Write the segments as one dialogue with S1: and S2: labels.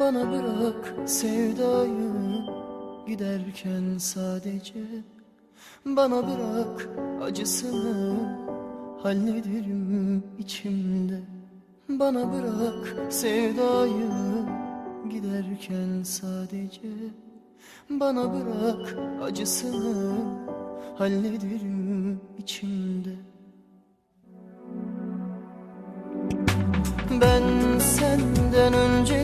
S1: Bana bırak sevdayı giderken sadece. Bana bırak acısını hallederim içimde? Bana bırak sevdayı giderken sadece. Bana bırak acısını hallederim içimde? Ben senden önce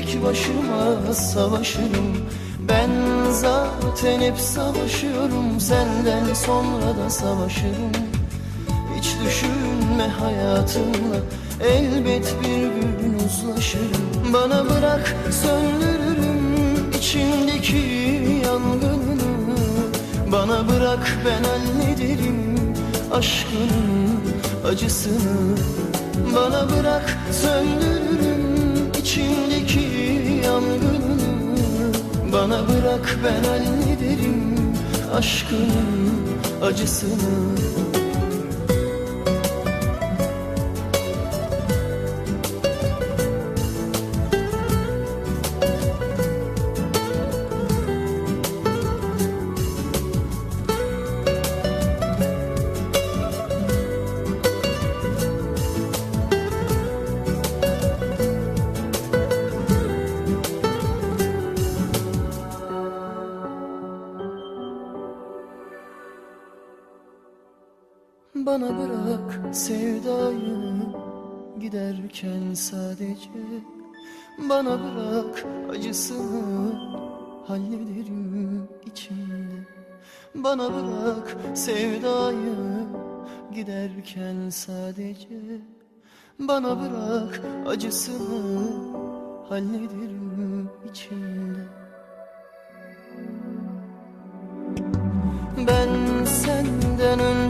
S1: Tek başıma savaşırım. Ben zaten hep savaşıyorum. Senden sonra da savaşırım. Hiç düşünme hayatımla. Elbet bir gün uzlaşırım. Bana bırak söndürürüm içindeki yangını Bana bırak ben hallederim aşkının acısını. Bana bırak söndürürüm Bırak ben hallederim aşkının acısını Bana bırak sevdayı giderken sadece. Bana bırak acısını hallederim içimde. Bana bırak sevdayı giderken sadece. Bana bırak acısını hallederim içimde. Ben senden önce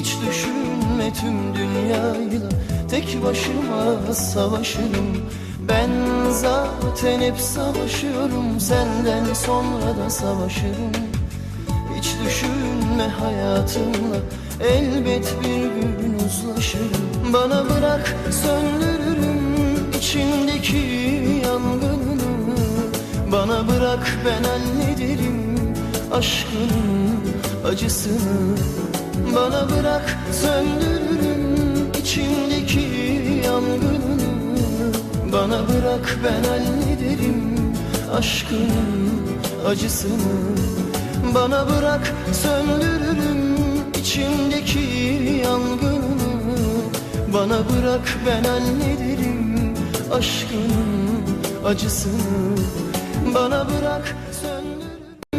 S1: Hiç düşünme tüm dünyayla. Tek başıma savaşırım. Ben zaten hep savaşıyorum. Senden sonra da savaşırım. Hiç düşünme hayatımla. Elbet bir gün uzlaşırım. Bana bırak söndürürüm içindeki yangını Bana bırak ben hallederim aşkının acısını Bana bırak söndürürüm içindeki yangını. Bana bırak ben hallederim aşkının acısını. Bana bırak söndürürüm içimdeki yangını. Bana bırak ben hallederim aşkının acısını. Bana bırak